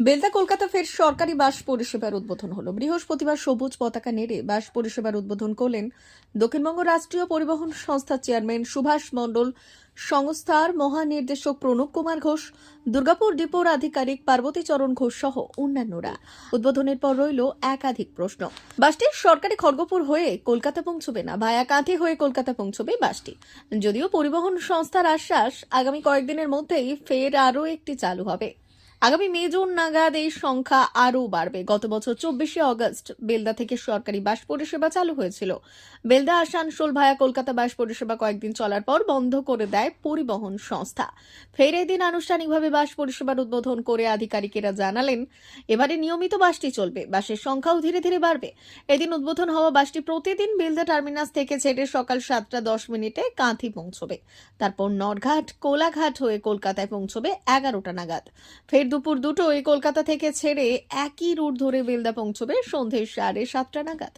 বেলদা কলকাতা ফের সরকারি বাস পরিষেবার উদ্বোধন হলো। বৃহস্পতিবার সবুজ পতাকা নেড়ে বাস পরিষেবার উদ্বোধন করলেন দক্ষিণবঙ্গ রাষ্ট্রীয় পরিবহন সংস্থার চেয়ারম্যান সুভাষ মণ্ডল, সংস্থার মহানির্দেশক প্রণব কুমার ঘোষ, দুর্গাপুর ডিপোর আধিকারিক পার্বতী চরণ ঘোষ সহ অন্যান্যরা। উদ্বোধনের পর রইল একাধিক প্রশ্ন। বাসটি সরকারি খড়গপুর হয়ে কলকাতা পৌঁছবে না, ভায়া কাঁথি হয়ে কলকাতা পৌঁছবে বাসটি। যদিও পরিবহন সংস্থার আশ্বাস, আগামী কয়েকদিনের মধ্যেই ফের আরও একটি চালু হবে। আগামী মে, জুন নাগাদ এই সংখ্যা আরও বাড়বে। গত বছর চব্বিশে অগস্ট বেলদা থেকে সরকারি বাস পরিষেবা চালু হয়েছিল। বেলদা আসানসোল ভায়া কলকাতা বাস পরিষেবা কয়েকদিন চলার পর বন্ধ করে দেয় পরিবহন সংস্থা। ফের এদিন আনুষ্ঠানিকভাবে বাস পরিষেবার উদ্বোধন করে আধিকারিকেরা জানালেন, এবারে নিয়মিত বাসটি চলবে, বাসের সংখ্যাও ধীরে ধীরে বাড়বে। এদিন উদ্বোধন হওয়া বাসটি প্রতিদিন বেলদা টার্মিনাস থেকে ছেড়ে সকাল সাতটা দশ মিনিটে কাঁথি পৌঁছবে। তারপর নরঘাট, কোলাঘাট হয়ে কলকাতায় পৌঁছবে এগারোটা নাগাদ। ফের দুপুর দুটোয় কলকাতা থেকে ছেড়ে একই রুট ধরে বেলদা পৌঁছবে সন্ধে সাড়ে সাতটা নাগাদ।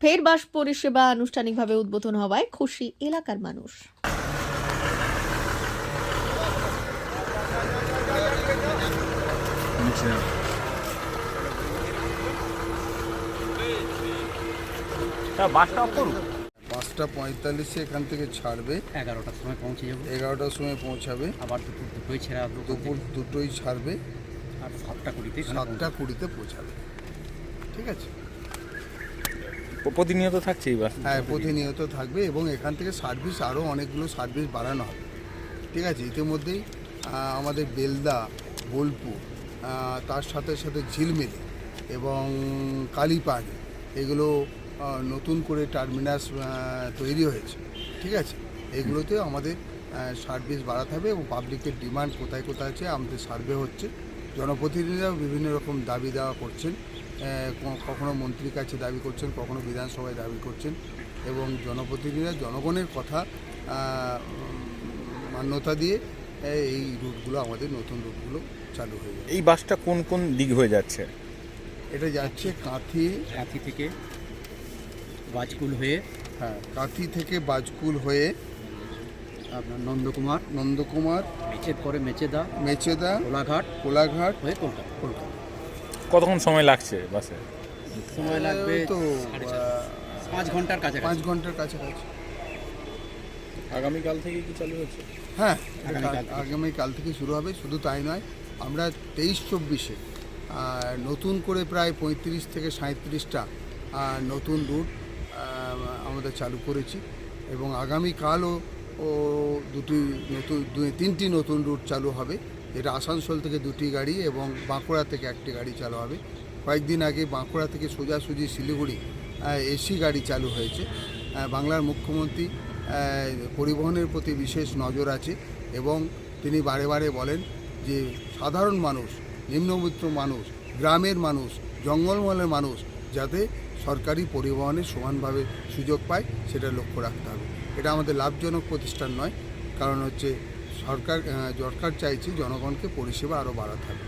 ফের বাস পরিষেবা আনুষ্ঠানিকভাবে উদ্বোধন হওয়ায় খুশি এলাকার মানুষ। বাসটা অফ পাঁচটা পঁয়তাল্লিশে এখান থেকে ছাড়বে। এগারোটার সময় পৌঁছে যাব। এগারোটার সময় পৌঁছাবে। আবার দুপুর দুটোই ছেড়া দুপুর দুটোই ছাড়বে। আর সাতটা কুড়িতে সাতটা কুড়িতে পৌঁছাবে। ঠিক আছে? প্রতিনিয়ত থাকছে এই বাস হ্যাঁ প্রতিনিয়ত থাকবে এবং এখান থেকে সার্ভিস আরও অনেকগুলো সার্ভিস বাড়ানো হবে। ঠিক আছে? ইতিমধ্যেই আমাদের বেলদা বোলপুর তার সাথে সাথে ঝিলমিলি এবং কালীপাড়ি এগুলো নতুন করে টার্মিনাস তৈরি হয়েছে। ঠিক আছে? এগুলোতে আমাদের সার্ভিস বাড়াতে হবে এবং পাবলিকের ডিমান্ড কোথায় কোথায় আছে আমাদের সার্ভে হচ্ছে। জনপ্রতিনিধিরাও বিভিন্ন রকম দাবি দেওয়া করছেন। কখনো মন্ত্রীর কাছে দাবি করছেন কখনো বিধানসভায় দাবি করছেন এবং জনপ্রতিনিধিরা জনগণের কথা মান্যতা দিয়ে এই রুটগুলো আমাদের নতুন রুটগুলো চালু হয়ে যাবে। এই বাসটা কোন কোন দিক হয়ে যাচ্ছে? এটা যাচ্ছে কাঁথি রাঁথি থেকে বাজকুল হয়ে হ্যাঁ কাঁথি থেকে বাজকুল হয়ে আপনার নন্দকুমার নন্দকুমার মেচেদ পরে মেচেদা মেচেদা কোলাঘাট কোলাঘাট হয়ে কলকাতা। কলকাতা। কতক্ষণ সময় লাগছে বাসে? সময় লাগবে তো পাঁচ ঘণ্টার কাছে পাঁচ কাছাকাছি ঘণ্টার কাছাকাছি। আগামীকাল থেকে কি চালু হচ্ছে? হ্যাঁ। আগামীকাল থেকে। শুরু হবে শুধু তাই নয় আমরা তেইশ চব্বিশে নতুন করে প্রায় পঁয়ত্রিশ থেকে সাঁত্রিশটা নতুন রুট আমাদের চালু করেছি এবং আগামীকালও ও দুটি নতুন তিনটি নতুন রুট চালু হবে। যেটা আসানসোল থেকে দুটি গাড়ি এবং বাঁকুড়া থেকে একটি গাড়ি চালু হবে। কয়েকদিন আগে বাঁকুড়া থেকে সোজাসুজি শিলিগুড়ি এসি গাড়ি চালু হয়েছে। বাংলার মুখ্যমন্ত্রী পরিবহনের প্রতি বিশেষ নজর আছে এবং তিনি বারে বারে বলেন যে সাধারণ মানুষ, নিম্নবিত্ত মানুষ, গ্রামের মানুষ, জঙ্গলমহলের মানুষ যাতে সরকারি পরিবহনে সমানভাবে সুযোগ পায় সেটা লক্ষ্য রাখতে হবে। এটা আমাদের লাভজনক প্রতিষ্ঠান নয় কারণ হচ্ছে সরকার সরকার চাইছে জনগণকে পরিষেবা আরও বাড়াতে হবে।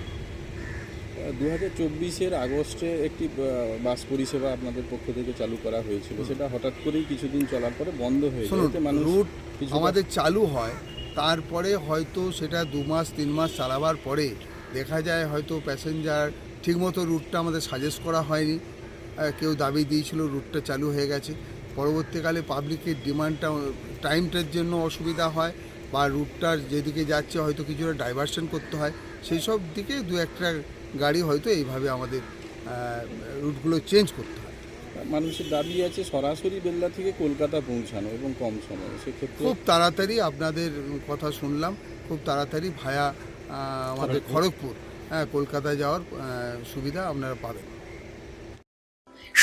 দু হাজার চব্বিশের আগস্টে একটি বাস পরিষেবা আপনাদের পক্ষ থেকে চালু করা হয়েছিল। সেটা হঠাৎ করেই কিছুদিন চলার পরে বন্ধ হয়ে রুট আমাদের চালু হয় তারপরে হয়তো সেটা দু মাস তিন মাস চালাবার পরে দেখা যায় হয়তো প্যাসেঞ্জার ঠিকমতো রুটটা আমাদের সাজেস্ট করা হয়নি। কেউ দাবি দিয়েছিল রুটটা চালু হয়ে গেছে। পরবর্তীকালে পাবলিকের ডিমান্ডটা টাইমটার জন্য অসুবিধা হয় বা রুটটার যেদিকে যাচ্ছে হয়তো কিছুটা ডাইভারশন করতে হয়। সেই সব দিকে দু একটা গাড়ি হয়তো এইভাবে আমাদের রুটগুলো চেঞ্জ করতে হয়। মানুষের দাবি আছে সরাসরি বেল্লা থেকে কলকাতা পৌঁছানো এবং কম সময়ে। সেক্ষেত্রে খুব তাড়াতাড়ি আপনাদের কথা শুনলাম খুব তাড়াতাড়ি ভায়া আমাদের খড়গপুর। হ্যাঁ কলকাতায় যাওয়ার সুবিধা আপনারা পাবেন।